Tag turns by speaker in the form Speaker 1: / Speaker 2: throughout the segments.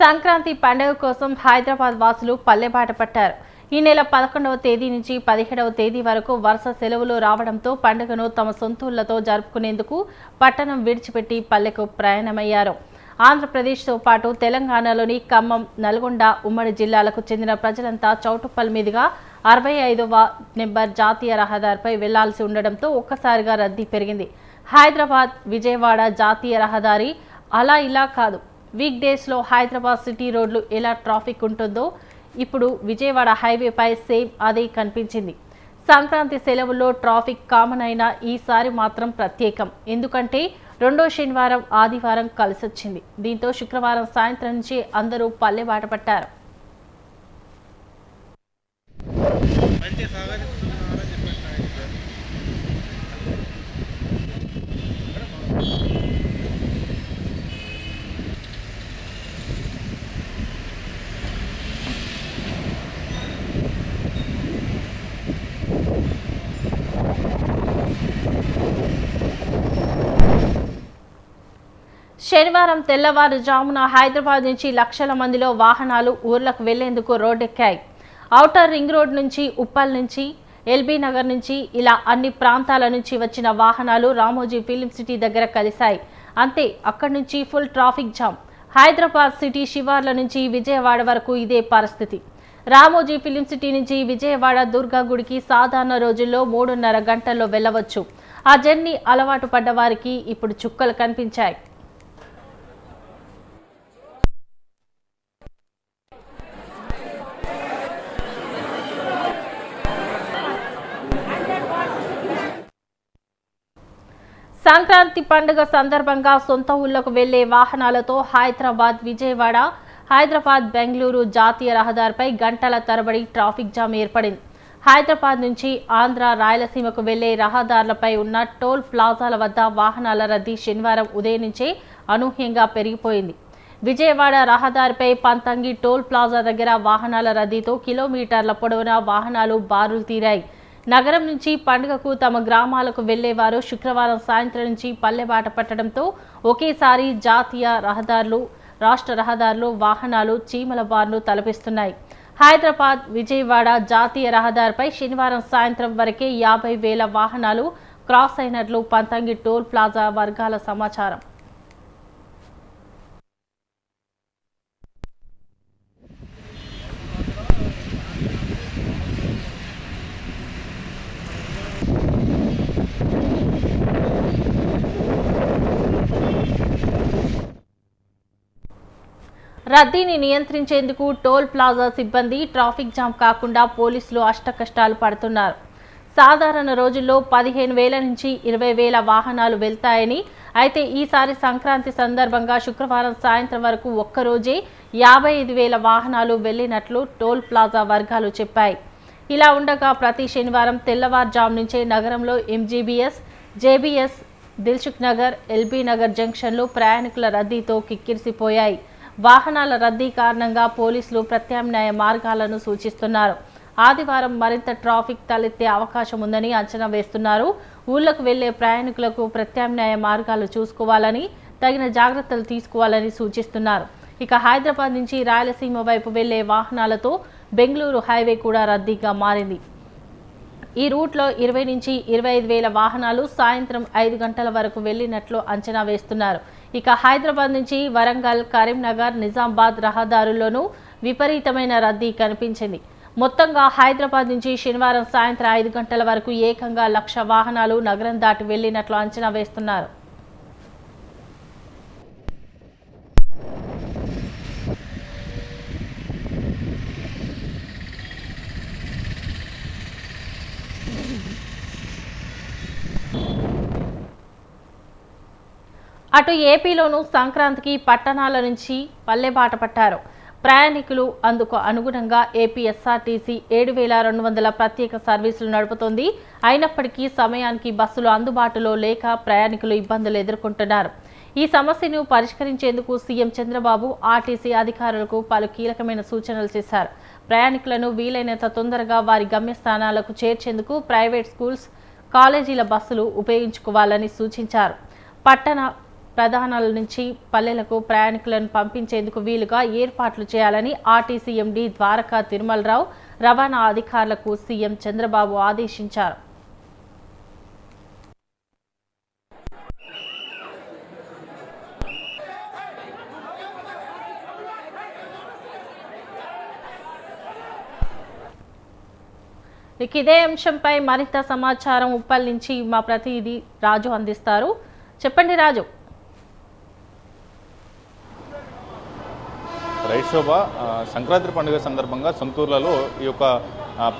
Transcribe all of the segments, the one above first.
Speaker 1: సంక్రాంతి పండుగ కోసం హైదరాబాద్ వాసులు పల్లెబాట పట్టారు. ఈ నెల పదకొండవ తేదీ నుంచి పదిహేడవ తేదీ వరకు వరుస సెలవులు రావడంతో పండుగను తమ సొంతూళ్ళతో జరుపుకునేందుకు పట్టణం విడిచిపెట్టి పల్లెకు ప్రయాణమయ్యారు. ఆంధ్రప్రదేశ్తో పాటు తెలంగాణలోని ఖమ్మం నల్గొండ ఉమ్మడి జిల్లాలకు చెందిన ప్రజలంతా చౌటుప్పల్ మీదుగా అరవై ఐదవ నెంబర్ జాతీయ రహదారిపై వెళ్ళాల్సి ఉండడంతో ఒక్కసారిగా రద్దీ పెరిగింది. హైదరాబాద్ విజయవాడ జాతీయ రహదారి అలా ఇలా కాదు. వీక్ డేస్లో హైదరాబాద్ సిటీ రోడ్లు ఎలా ట్రాఫిక్ ఉంటుందో ఇప్పుడు విజయవాడ హైవేపై సేమ్ అదే కనిపించింది. సంక్రాంతి సెలవుల్లో ట్రాఫిక్ కామన్ అయిన ఈసారి మాత్రం ప్రత్యేకం. ఎందుకంటే రెండో శనివారం ఆదివారం కలిసొచ్చింది. దీంతో శుక్రవారం సాయంత్రం నుంచి అందరూ పల్లెబాట పట్టారు
Speaker 2: మంచి సాగరిస్తున్నారని చెప్పండి ఆయన సార్
Speaker 1: శనివారం తెల్లవారుజామున హైదరాబాద్ నుంచి లక్షల మందిలో వాహనాలు ఊర్లకు వెళ్ళేందుకు రోడ్డెక్కాయి. ఔటర్ రింగ్ రోడ్ నుంచి ఉప్పల్ నుంచి ఎల్బీ నగర్ నుంచి ఇలా అన్ని ప్రాంతాల నుంచి వచ్చిన వాహనాలు రామోజీ ఫిలిం సిటీ దగ్గర కలిశాయి. అంతే అక్కడి నుంచి full traffic jam. Hyderabad city శివార్ల నుంచి విజయవాడ వరకు ఇదే పరిస్థితి. రామోజీ ఫిలిం సిటీ నుంచి విజయవాడ దుర్గా గుడికి సాధారణ రోజుల్లో మూడున్నర గంటల్లో వెళ్ళవచ్చు. ఆ జర్నీ అలవాటు పడ్డ వారికి ఇప్పుడు చుక్కలు కనిపించాయి. సంక్రాంతి పండుగ సందర్భంగా సొంత ఊళ్ళకు వెళ్ళే వాహనాలతో హైదరాబాద్ విజయవాడ హైదరాబాద్ బెంగళూరు జాతీయ రహదారిపై గంటల తరబడి ట్రాఫిక్ జామ్ ఏర్పడింది. హైదరాబాద్ నుంచి ఆంధ్ర రాయలసీమకు వెళ్ళే రహదారులపై ఉన్న టోల్ ప్లాజాల వద్ద వాహనాల రద్దీ శనివారం ఉదయం నుంచే అనూహ్యంగా పెరిగిపోయింది. విజయవాడ రహదారిపై పంతంగి టోల్ ప్లాజా దగ్గర వాహనాల రద్దీతో కిలోమీటర్ల పొడవునా వాహనాలు బారులు తీరాయి. నగరం నుంచి పండుగకు తమ గ్రామాలకు వెళ్ళేవారు శుక్రవారం సాయంత్రం నుంచి పల్లెబాట పట్టడంతో ఒకేసారి జాతీయ రహదారులు రాష్ట్ర రహదారులు వాహనాలు చీమల బార్లు తలపిస్తున్నాయి. హైదరాబాద్ విజయవాడ జాతీయ రహదారిపై శనివారం సాయంత్రం వరకే యాభై వేల వాహనాలు క్రాస్ అయినట్లు పంతంగి టోల్ ప్లాజా వర్గాల సమాచారం. రద్దీని నియంత్రించేందుకు టోల్ ప్లాజా సిబ్బంది ట్రాఫిక్ జామ్ కాకుండా పోలీసులు అష్టకష్టాలు పడుతున్నారు. సాధారణ రోజుల్లో పదిహేను వేల నుంచి ఇరవై వేల వాహనాలు వెళ్తాయని అయితే ఈసారి సంక్రాంతి సందర్భంగా శుక్రవారం సాయంత్రం వరకు ఒక్కరోజే యాభై ఐదు వేల వాహనాలు వెళ్ళినట్లు టోల్ ప్లాజా వర్గాలు చెప్పాయి. ఇలా ఉండగా ప్రతి శనివారం తెల్లవారుజాము నుంచే నగరంలో MGBS JBS Dilsukhnagar LB Nagar జంక్షన్లు ప్రయాణికుల రద్దీతో కిక్కిరిసిపోయాయి. వాహనాల రద్దీ కారణంగా పోలీసులు ప్రత్యామ్నాయ మార్గాలను సూచిస్తున్నారు. ఆదివారం మరింత ట్రాఫిక్ తలెత్తే అవకాశం ఉందని అంచనా వేస్తున్నారు. ఊళ్ళకు వెళ్ళే ప్రయాణికులకు ప్రత్యామ్నాయ మార్గాలు చూసుకోవాలని తగిన జాగ్రత్తలు తీసుకోవాలని సూచిస్తున్నారు. ఇక హైదరాబాద్ నుంచి రాయలసీమ వైపు వెళ్ళే వాహనాలతో బెంగళూరు హైవే కూడా రద్దీగా మారింది. ఈ రూట్లో ఇరవై నుంచి ఇరవై ఐదు వేల వాహనాలు సాయంత్రం ఐదు గంటల వరకు వెళ్ళినట్లు అంచనా వేస్తున్నారు. ఇక హైదరాబాద్ నుంచి వరంగల్ కరీంనగర్ నిజామాబాద్ రహదారుల్లోనూ విపరీతమైన రద్దీ కనిపించింది. మొత్తంగా హైదరాబాద్ నుంచి శనివారం సాయంత్రం ఐదు గంటల వరకు ఏకంగా లక్ష వాహనాలు నగరం దాటి వెళ్ళినట్లు అంచనా వేస్తున్నారు. అటు ఏపీలోనూ సంక్రాంతికి పట్టణాల నుంచి పల్లెబాట పట్టారు. ప్రయాణికులు అందుకు అనుగుణంగా ఏపీఎస్ఆర్టీసీ ఏడు వేల రెండు వందల ప్రత్యేక సర్వీసులు నడుపుతోంది. అయినప్పటికీ సమయానికి బస్సులు అందుబాటులో లేక ప్రయాణికులు ఇబ్బందులు ఎదుర్కొంటున్నారు. ఈ సమస్యను పరిష్కరించేందుకు సీఎం చంద్రబాబు ఆర్టీసీ అధికారులకు పలు కీలకమైన సూచనలు చేశారు. ప్రయాణికులను వీలైనంత తొందరగా వారి గమ్యస్థానాలకు చేర్చేందుకు ప్రైవేట్ స్కూల్స్ కాలేజీల బస్సులు ఉపయోగించుకోవాలని సూచించారు. పట్టణ ప్రధానాల నుంచి పల్లెలకు ప్రయాణికులను పంపించేందుకు వీలుగా ఏర్పాట్లు చేయాలని ఆర్టీసీ ఎండీ ద్వారకా తిరుమలరావు రవాణా అధికారులకు సీఎం చంద్రబాబు ఆదేశించారు. ఇక ఇదే అంశంపై మరింత సమాచారం ఉప్పల్ నుంచి మా ప్రతినిధి రాజు అందిస్తారు. చెప్పండి రాజు.
Speaker 3: రైట్ సంక్రాంతి పండుగ సందర్భంగా సొంతూర్లలో ఈ యొక్క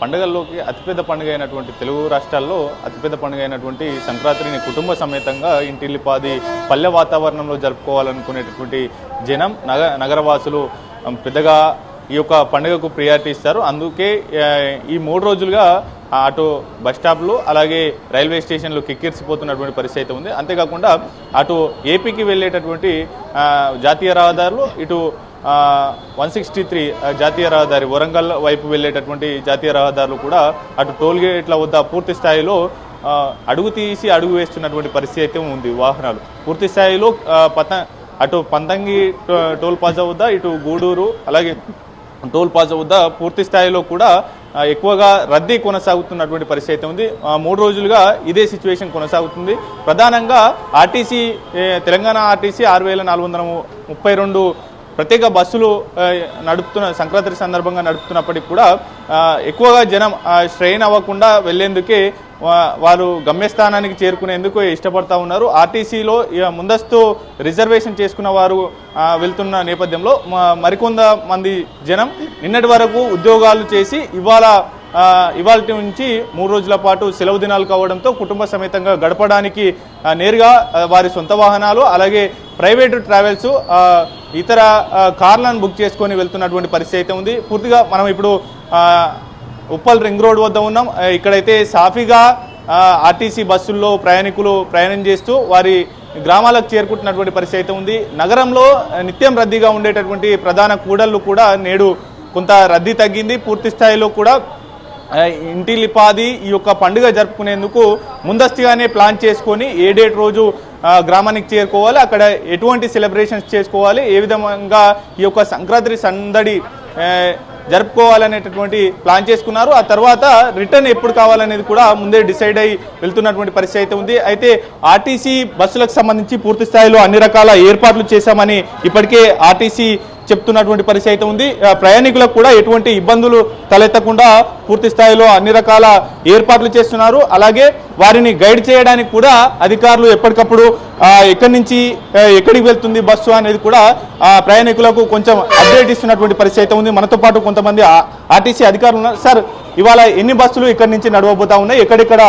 Speaker 3: పండుగల్లోకి అతిపెద్ద పండుగ అయినటువంటి తెలుగు రాష్ట్రాల్లో అతిపెద్ద పండుగ అయినటువంటి సంక్రాంతిని కుటుంబ సమేతంగా ఇంటిల్లిపాది పల్లె వాతావరణంలో జరుపుకోవాలనుకునేటటువంటి జనం నగ నగరవాసులు పెద్దగా ఈ యొక్క పండుగకు ప్రియారిటీ ఇస్తారు. అందుకే ఈ మూడు రోజులుగా అటు బస్ స్టాప్లు అలాగే రైల్వే స్టేషన్లు కిక్కిర్సిపోతున్నటువంటి పరిస్థితి అయితే ఉంది. అంతేకాకుండా అటు ఏపీకి వెళ్ళేటటువంటి జాతీయ రహదారులు ఇటు వన్ సిక్స్టీ త్రీ జాతీయ రహదారి వరంగల్ వైపు వెళ్ళేటటువంటి జాతీయ రహదారులు కూడా అటు టోల్ గేట్ల వద్ద పూర్తి స్థాయిలో అడుగు తీసి అడుగు వేస్తున్నటువంటి పరిస్థితి అయితే ఉంది వాహనాలు. పూర్తి స్థాయిలో పత అటు పంతంగి టోల్ ప్లాజా వద్ద ఇటు గూడూరు అలాగే టోల్ ప్లాజా వద్ద పూర్తి స్థాయిలో కూడా ఎక్కువగా రద్దీ కొనసాగుతున్నటువంటి పరిస్థితి అయితే ఉంది. మూడు రోజులుగా ఇదే సిచ్యువేషన్ కొనసాగుతుంది. ప్రధానంగా ఆర్టీసీ తెలంగాణ ఆర్టీసీ ఆరు వేల నాలుగు వందల ముప్పై రెండు ప్రత్యేక బస్సులు నడుపుతున్న సంక్రాంతి సందర్భంగా నడుపుతున్నప్పటికీ కూడా ఎక్కువగా జనం స్ట్రెయిన్ అవ్వకుండా వెళ్ళేందుకే వారు గమ్యస్థానానికి చేరుకునేందుకు ఇష్టపడతా ఉన్నారు. ఆర్టీసీలో ఇక ముందస్తు రిజర్వేషన్ చేసుకున్న వారు వెళ్తున్న నేపథ్యంలో మరికొంత మంది జనం నిన్నటి వరకు ఉద్యోగాలు చేసి ఇవాళ ఇవాళ నుంచి మూడు రోజుల పాటు సెలవు దినాలు కావడంతో కుటుంబ సమేతంగా గడపడానికి నేరుగా వారి సొంత వాహనాలు అలాగే ప్రైవేటు ట్రావెల్స్ ఇతర కార్లను బుక్ చేసుకొని వెళ్తున్నటువంటి పరిస్థితి అయితే ఉంది. పూర్తిగా మనం ఇప్పుడు ఉప్పల్ రింగ్ రోడ్ వద్ద ఉన్నాం. ఇక్కడైతే సాఫీగా ఆర్టీసీ బస్సుల్లో ప్రయాణికులు ప్రయాణం చేస్తూ వారి గ్రామాలకు చేరుకుంటున్నటువంటి పరిస్థితి అయితే ఉంది. నగరంలో నిత్యం రద్దీగా ఉండేటటువంటి ప్రధాన కూడళ్ళు కూడా నేడు కొంత రద్దీ తగ్గింది. పూర్తి స్థాయిలో కూడా ఇంటిలిపాది ఈ యొక్క పండుగ జరుపుకునేందుకు ముందస్తుగానే ప్లాన్ చేసుకొని ఏ డేట్ రోజు గ్రామానికి చేరుకోవాలి అక్కడ ఎటువంటి సెలబ్రేషన్స్ చేసుకోవాలి ఏ విధంగా ఈ యొక్క సంక్రాంతి సందడి జరుపుకోవాలనేటటువంటి ప్లాన్ చేసుకున్నారు. ఆ తర్వాత రిటర్న్ ఎప్పుడు కావాలనేది కూడా ముందే డిసైడ్ అయి వెళ్తున్నటువంటి పరిస్థితి అయితే ఉంది. అయితే ఆర్టీసీ బస్సులకు సంబంధించి పూర్తి స్థాయిలో అన్ని రకాల ఏర్పాట్లు చేశామని ఇప్పటికే ఆర్టీసీ చెప్తున్నటువంటి పరిస్థితి అయితే ఉంది. ప్రయాణికులకు కూడా ఎటువంటి ఇబ్బందులు తలెత్తకుండా పూర్తి స్థాయిలో అన్ని రకాల ఏర్పాట్లు చేస్తున్నారు. అలాగే వారిని గైడ్ చేయడానికి కూడా అధికారులు ఎప్పటికప్పుడు ఎక్కడి నుంచి ఎక్కడికి వెళ్తుంది బస్సు అనేది కూడా ప్రయాణికులకు కొంచెం అప్డేట్ ఇస్తున్నటువంటి పరిస్థితి అయితే ఉంది. మనతో పాటు కొంతమంది ఆర్టీసీ అధికారులు ఉన్నారు. సార్ ఇవాళ ఎన్ని బస్సులు ఇక్కడి నుంచి నడవబోతా ఉన్నాయి? ఎక్కడెక్కడ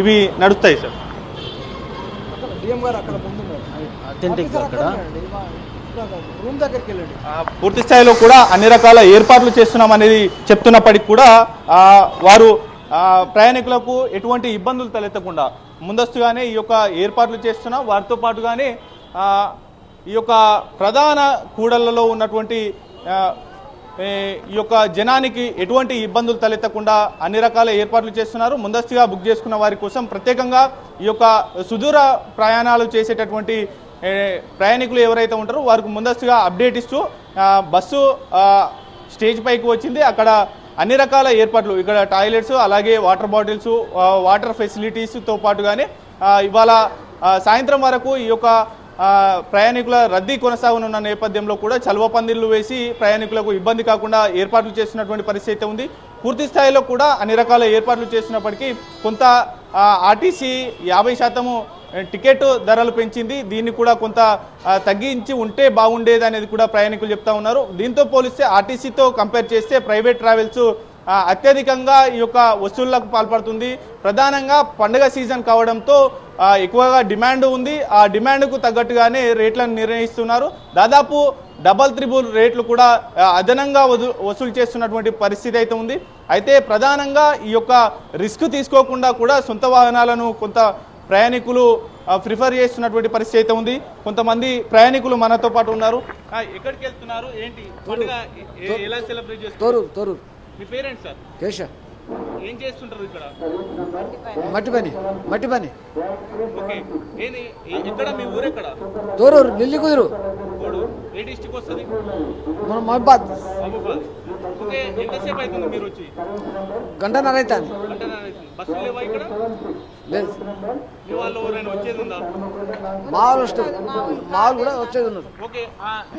Speaker 3: ఇవి నడుస్తాయి సార్?
Speaker 4: డిఎం గారు అక్కడ ముందు
Speaker 5: అథెంటిక్ అక్కడ.
Speaker 4: రూమ్ దగ్గరికి వెళ్ళండి.
Speaker 3: పూర్తి స్థాయిలో కూడా అన్ని రకాల ఏర్పాట్లు చేస్తున్నాం అనేది చెప్తున్నప్పటికీ కూడా వారు ప్రయాణికులకు ఎటువంటి ఇబ్బందులు తలెత్తకుండా ముందస్తుగానే ఈ యొక్క ఏర్పాట్లు చేస్తున్నాం. వారితో పాటుగానే ఈ యొక్క ప్రధాన కూడళ్ళలో ఉన్నటువంటి ఈ యొక్క జనానికి ఎటువంటి ఇబ్బందులు తలెత్తకుండా అన్ని రకాల ఏర్పాట్లు చేస్తున్నారు. ముందస్తుగా బుక్ చేసుకున్న వారి కోసం ప్రత్యేకంగా ఈ యొక్క సుదూర ప్రయాణాలు చేసేటటువంటి ప్రయాణికులు ఎవరైతే ఉంటారో వారికి ముందస్తుగా అప్డేట్ ఇస్తూ బస్సు స్టేజ్ పైకి వచ్చింది. అక్కడ అన్ని రకాల ఏర్పాట్లు ఇక్కడ టాయిలెట్స్ అలాగే వాటర్ బాటిల్స్ వాటర్ ఫెసిలిటీస్తో పాటుగానే ఇవాళ సాయంత్రం వరకు ఈ యొక్క ప్రయాణికుల రద్దీ కొనసాగనున్న నేపథ్యంలో కూడా చలువ పందిళ్ళు వేసి ప్రయాణికులకు ఇబ్బంది కాకుండా ఏర్పాట్లు చేస్తున్నటువంటి పరిస్థితి అయితే ఉంది. పూర్తి స్థాయిలో కూడా అన్ని రకాల ఏర్పాట్లు చేస్తున్నప్పటికీ కొంత ఆర్టీసీ యాభై శాతము టికెట్ ధరలు పెంచింది. దీన్ని కూడా కొంత తగ్గించి ఉంటే బాగుండేది అనేది కూడా ప్రయాణికులు చెప్తా ఉన్నారు. దీంతో పోలిస్తే ఆర్టీసీతో కంపేర్ చేస్తే ప్రైవేట్ ట్రావెల్స్ అత్యధికంగా ఈ యొక్క వసూళ్ళకు పాల్పడుతుంది. ప్రధానంగా పండుగ సీజన్ కావడంతో ఎక్కువగా డిమాండ్ ఉంది. ఆ డిమాండ్కు తగ్గట్టుగానే రేట్లను నిర్ణయిస్తున్నారు. దాదాపు డబల్ త్రిబుల్ రేట్లు కూడా అదనంగా వసూలు చేస్తున్నటువంటి పరిస్థితి అయితే ఉంది. అయితే ప్రధానంగా ఈ యొక్క రిస్క్ తీసుకోకుండా కూడా సొంత వాహనాలను కొంత ప్రయాణికులు ప్రిఫర్ చేస్తున్నటువంటి పరిస్థితి అయితే ఉంది. కొంతమంది ప్రయాణికులు మనతో పాటు ఉన్నారు. ఎక్కడికి వెళ్తున్నారు? ఏంటి? ఎలా సెలబ్రేట్ చేస్తారు
Speaker 4: తోరూరు తోరూరు.
Speaker 3: మీ పేరెంట్స్ సార్?
Speaker 4: కేశ.
Speaker 2: ఏం చేస్తుంటారు ఇక్కడ?
Speaker 4: మట్టి పని మట్టి పని
Speaker 2: ఓకే. ఏంది? ఎక్కడ? మీ ఊరు ఎక్కడ?
Speaker 4: దూరూరు ఢిల్లీ కుదురు.
Speaker 2: ఏ డిస్టిక్ వస్తుంది?
Speaker 4: మన మహబాద్.
Speaker 2: ఓకే ఎంతసేపు అవుతుంది మీరు వచ్చి?
Speaker 4: గంటన్నర అవుతుంది.
Speaker 2: అంటే బస్సులు లేవా ఇక్కడ?
Speaker 4: లేదు.
Speaker 2: మీ వాళ్ళు ఎవరైనా వచ్చేది ఉందా?
Speaker 4: మా వాళ్ళు వస్తుంది మా వాళ్ళు కూడా వచ్చేది ఉన్నారు
Speaker 2: ఓకే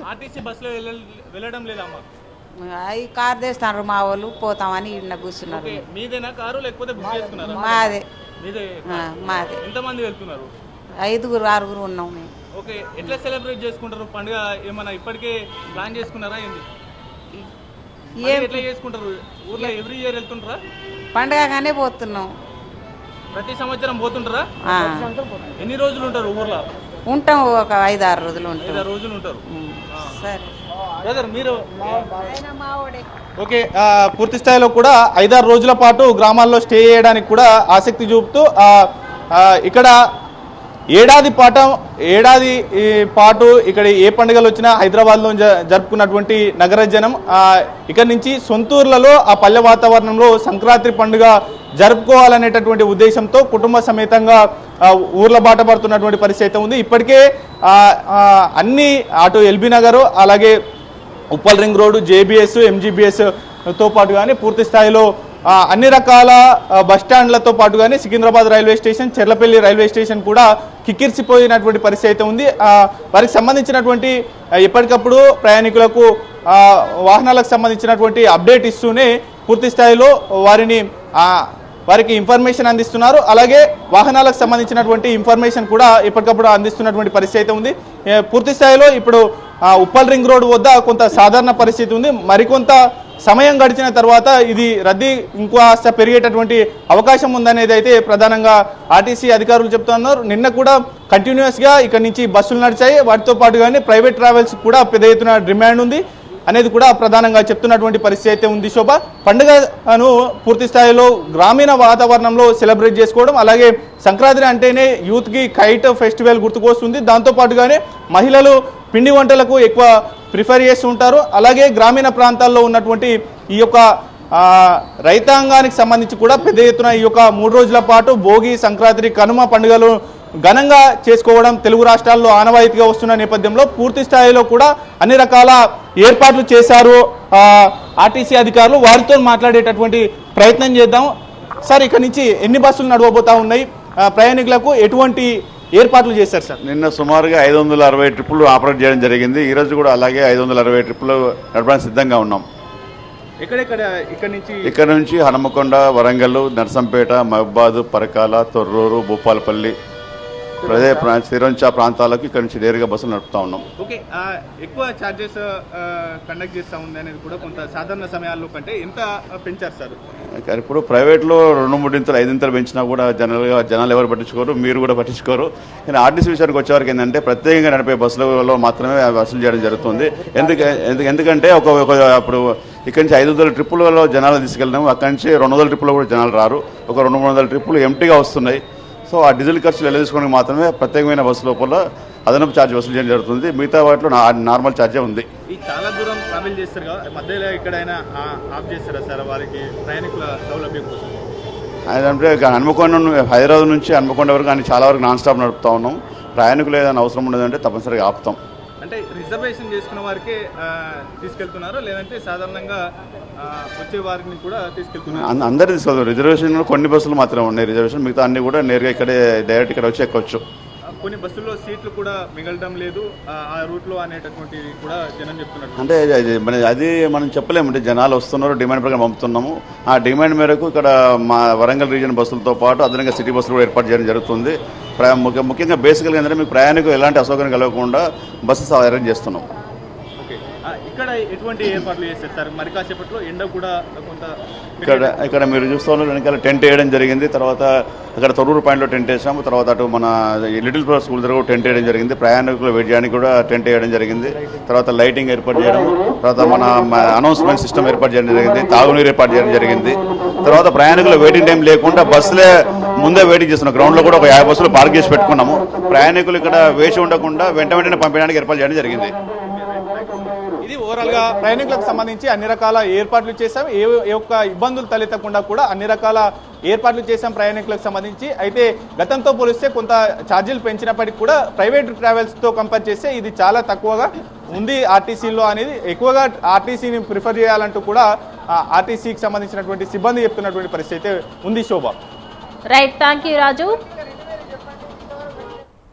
Speaker 2: ఆర్టీసీ బస్సులో వెళ్ళ- వెళ్ళడం లేదమ్మా
Speaker 5: అవి కార్ తెస్తున్నారు మా వాళ్ళు పోతామని ఈడ కూర్చున్నారు.
Speaker 2: ఓకే మీదేనా కారు లేకపోతే బుక్ చేసుకున్నారా?
Speaker 5: మాదే.
Speaker 2: మీదే
Speaker 5: ఆ, మాదే.
Speaker 2: ఎంతమంది వెళ్తున్నారు?
Speaker 5: ఐదుగురు ఆరుగురు ఉన్నాం మేము.
Speaker 2: ఓకే ఎట్లా సెలబ్రేట్ చేసుకుంటారు? పండుగ ఏమన్నా ఇప్పటికే ప్లాన్ చేసుకున్నారా ఏంది?
Speaker 5: ఏం
Speaker 2: పండుగ ఎట్లా చేసుకుంటారు? ఊర్లో ఎవ్రీ ఇయర్ వెళ్తుంటారా?
Speaker 5: పండగగానే పోతున్నాం.
Speaker 2: ప్రతి సంవత్సరం పోతుంటారా?
Speaker 5: ఆ,
Speaker 2: ఎన్ని రోజులు ఉంటారు ఊర్లో?
Speaker 5: ఉంటాం ఒక ఐదు ఆరు రోజులు ఉంటాం.
Speaker 2: ఐదారు రోజులు ఉంటారు.
Speaker 5: సరే.
Speaker 2: బ్రదర్ మీరు
Speaker 5: మావోడే
Speaker 3: ఓకే ఆ, పూర్తి స్థాయిలో కూడా ఐదారు రోజుల పాటు గ్రామాల్లో స్టే చేయడానికి కూడా ఆసక్తి చూపుతూ ఇక్కడ ఏడాది పాట ఏడాది పాటు ఇక్కడ ఏ పండుగలు వచ్చినా హైదరాబాద్లో జ- జరుపుకున్నటువంటి నగర జనం ఇక్కడి నుంచి సొంతూర్లలో ఆ పల్లె వాతావరణంలో సంక్రాంతి పండుగ జరుపుకోవాలనేటటువంటి ఉద్దేశంతో కుటుంబ సమేతంగా ఊర్ల బాట పడుతున్నటువంటి పరిస్థితి అయితే ఉంది. ఇప్పటికే అన్ని అటు ఎల్బీ నగర్ అలాగే ఉప్పల్ రింగ్ రోడ్డు జేబీఎస్ ఎంజీబీఎస్తో పాటు కానీ పూర్తి స్థాయిలో అన్ని రకాల బస్ స్టాండ్లతో పాటు కానీ Secunderabad railway station Cherlapalli railway station కూడా కిక్కిరిసిపోయినటువంటి పరిస్థితి అయితే ఉంది. వారికి సంబంధించినటువంటి ఎప్పటికప్పుడు ప్రయాణికులకు వాహనాలకు సంబంధించినటువంటి అప్డేట్ ఇస్తూనే పూర్తి స్థాయిలో వారిని వారికి ఇన్ఫర్మేషన్ అందిస్తున్నారు. అలాగే వాహనాలకు సంబంధించినటువంటి ఇన్ఫర్మేషన్ కూడా ఎప్పటికప్పుడు అందిస్తున్నటువంటి పరిస్థితి అయితే ఉంది. పూర్తి స్థాయిలో ఇప్పుడు ఉప్పల్ రింగ్ రోడ్ వద్ద కొంత సాధారణ పరిస్థితి ఉంది. మరికొంత సమయం గడిచిన తర్వాత ఇది రద్దీ ఇంకాస్త పెరిగేటటువంటి అవకాశం ఉందనేది అయితే ప్రధానంగా ఆర్టీసీ అధికారులు చెప్తున్నారు. నిన్న కూడా కంటిన్యూస్గా ఇక్కడ నుంచి బస్సులు నడిచాయి. వాటితో పాటుగానే ప్రైవేట్ ట్రావెల్స్ కూడా పెద్ద ఎత్తున డిమాండ్ ఉంది అనేది కూడా ప్రధానంగా చెప్తున్నటువంటి పరిస్థితి అయితే ఉంది శోభ. పండుగను పూర్తి స్థాయిలో గ్రామీణ వాతావరణంలో సెలబ్రేట్ చేసుకోవడం అలాగే సంక్రాంతి అంటేనే యూత్కి కైట్ ఫెస్టివల్ గుర్తుకొస్తుంది. దాంతో పాటుగానే మహిళలు పిండి వంటలకు ఎక్కువ ప్రిఫర్ చేస్తూ ఉంటారు. అలాగే గ్రామీణ ప్రాంతాల్లో ఉన్నటువంటి ఈ యొక్క రైతాంగానికి సంబంధించి కూడా పెద్ద ఎత్తున ఈ యొక్క మూడు రోజుల పాటు భోగి సంక్రాంతి కనుమ పండుగలు ఘనంగా చేసుకోవడం తెలుగు రాష్ట్రాల్లో ఆనవాయితీగా వస్తున్న నేపథ్యంలో పూర్తి స్థాయిలో కూడా అన్ని రకాల ఏర్పాట్లు చేశారు ఆర్టీసీ అధికారులు. వారితో మాట్లాడేటటువంటి ప్రయత్నం చేద్దాం. సార్ ఇక్కడ నుంచి ఎన్ని బస్సులు నడవబోతా ఉన్నాయి? ప్రయాణికులకు ఎటువంటి ఏర్పాట్లు చేశారు సార్?
Speaker 6: నిన్న సుమారుగా ఐదు వందల అరవై ట్రిప్పులు ఆపరేట్ చేయడం జరిగింది. ఈ రోజు కూడా అలాగే ఐదు వందల అరవై ట్రిప్పులు నడపడానికి సిద్ధంగా ఉన్నాం.
Speaker 3: ఎక్కడెక్కడ ఇక్కడ నుంచి?
Speaker 6: ఇక్కడ నుంచి హనుమకొండ వరంగల్ నర్సంపేట మహబాద్ పరకాల తొర్రూరు భూపాలపల్లి ప్రదే ప్రా- సిరంచా ప్రాంతాలకు ఇక్కడ నుంచి నేరుగా బస్సులు నడుపుతా ఉన్నాం.
Speaker 3: ఓకే ఎక్కువ ఛార్జెస్ కండక్ట్ చేస్తా ఉంది అనేది కూడా కొంత సాధారణ సమయాల్లో కంటే ఎంత పెంచారు సార్.
Speaker 6: కానీ ఇప్పుడు ప్రైవేట్లో రెండు మూడింతలు ఐదింతలు పెంచినా కూడా జనరల్గా జనాలు ఎవరు పట్టించుకోరు మీరు కూడా పట్టించుకోరు. కానీ ఆర్టీసీ విషయానికి వచ్చేవారికి ఏంటంటే ప్రత్యేకంగా నడిపే బస్సులలో మాత్రమే వసూలు చేయడం జరుగుతుంది. ఎందుకు ఎందుకు- ఎందుకంటే ఒక ఒక అప్పుడు ఇక్కడి నుంచి ఐదు వందల ట్రిప్పులలో జనాలు తీసుకెళ్ళినాము అక్కడి నుంచి రెండు వందల ట్రిప్పులు కూడా జనాలు రారు. ఒక రెండు మూడు వందల ట్రిప్పులు ఎంటీగా వస్తున్నాయి. సో ఆ డీజిల్ ఖర్చులు వెళ్ళదీసుకోవడానికి మాత్రమే ప్రత్యేకమైన బస్సు లోపల అదనపు ఛార్జ్ వసూలు చేయడం జరుగుతుంది. మిగతా వాటిలో నార్మల్ ఛార్జే ఉంది.
Speaker 3: చాలా దూరం ట్రావెల్ చేస్తారు కదా మధ్యలో ఎక్కడైనా ఆఫ్ చేస్తారా సార్ వారికి ప్రయాణికుల సౌలభ్యం కోసం?
Speaker 6: హన్మకొండ హైదరాబాద్ నుంచి హన్మకొండ వరకు కానీ చాలా వరకు నాన్ స్టాప్ నడుపుతా ఉన్నాం. ప్రయాణికులు ఏదైనా అవసరం ఉండదంటే తప్పనిసరిగా ఆపుతాం.
Speaker 3: అంటే రిజర్వేషన్ చేసుకున్న వారికే తీసుకెళ్తున్నారా. లేదంటే సాధారణంగా వచ్చే వారిని కూడా తీసుకెళ్తున్నారు.
Speaker 6: అందరూ తీసుకోవాలి రిజర్వేషన్ కొన్ని బస్సులు మాత్రమే ఉన్నాయి. రిజర్వేషన్ మిగతా అన్ని కూడా నేరుగా ఇక్కడే డైరెక్ట్ ఇక్కడ వచ్చి ఎక్కొచ్చు.
Speaker 3: కొన్ని బస్సుల్లో సీట్లు కూడా మిగలడం లేదు. ఆ, రూట్లో అనేటటువంటి కూడా జనం చెప్తున్నారు.
Speaker 6: అంటే అది మన అది మనం చెప్పలేము. అంటే జనాలు వస్తున్నారు డిమాండ్ ప్రకారం పంపుతున్నాము. ఆ డిమాండ్ మేరకు ఇక్కడ మా వరంగల్ రీజన్ బస్సులతో పాటు అదనంగా సిటీ బస్సులు కూడా ఏర్పాటు చేయడం జరుగుతుంది. ముఖ్యంగా బేసికల్గా ఏంటంటే మీకు ప్రయాణికులు ఎలాంటి అసౌకర్యం కలగకుండా బస్సెస్ అరేంజ్ చేస్తున్నాం.
Speaker 3: ఇక్కడ ఎటువంటి ఏర్పాట్లు చేస్తారు సార్ మరి కాసేపట్లో ఎండ కూడా కొంత
Speaker 6: ఇక్కడ ఇక్కడ మీరు చూస్తున్నారు వెనకాల టెంట్ వేయడం జరిగింది. తర్వాత అక్కడ తొరూరు పాయింట్లో టెంట్ వేసాము. తర్వాత అటు మన లిటిల్ ఫ్లవర్ స్కూల్ దగ్గర టెంట్ వేయడం జరిగింది. ప్రయాణికులు వెయిట్ చేయడానికి కూడా టెంట్ వేయడం జరిగింది. తర్వాత లైటింగ్ ఏర్పాటు చేయడం తర్వాత మన అనౌన్స్మెంట్ సిస్టమ్ ఏర్పాటు చేయడం జరిగింది. తాగునీరు ఏర్పాటు చేయడం జరిగింది. తర్వాత ప్రయాణికులు వెయిటింగ్ టైం లేకుండా బస్సులే ముందే వెయిటింగ్ చేస్తున్నాం గ్రౌండ్లో కూడా ఒక యాభై బస్సులు పార్క్ చేసి పెట్టుకున్నాము. ప్రయాణికులు ఇక్కడ వేచి ఉండకుండా వెంట వెంటనే పంపించడానికి ఏర్పాటు చేయడం జరిగింది.
Speaker 2: ఓవరాల్గా
Speaker 3: ప్రయాణికులకు సంబంధించి అన్ని రకాల ఏర్పాట్లు చేశాం. ఏ యొక్క ఒక్క ఇబ్బందులు తలెత్తకుండా కూడా అన్ని రకాల ఏర్పాట్లు చేశాం ప్రయాణికులకు సంబంధించి. అయితే గతంతో పోలిస్తే కొంత ఛార్జీలు పెంచినప్పటికీ కూడా ప్రైవేట్ ట్రావెల్స్తో కంపేర్ చేస్తే ఇది చాలా తక్కువగా ఉంది ఆర్టీసీలో అనేది. ఎక్కువగా ఆర్టీసీని ప్రిఫర్ చేయాలంటూ కూడా ఆర్టీసీకి సంబంధించినటువంటి సిబ్బంది చెప్తున్నటువంటి పరిస్థితి అయితే ఉంది Shobha.
Speaker 1: Right thank you Raju.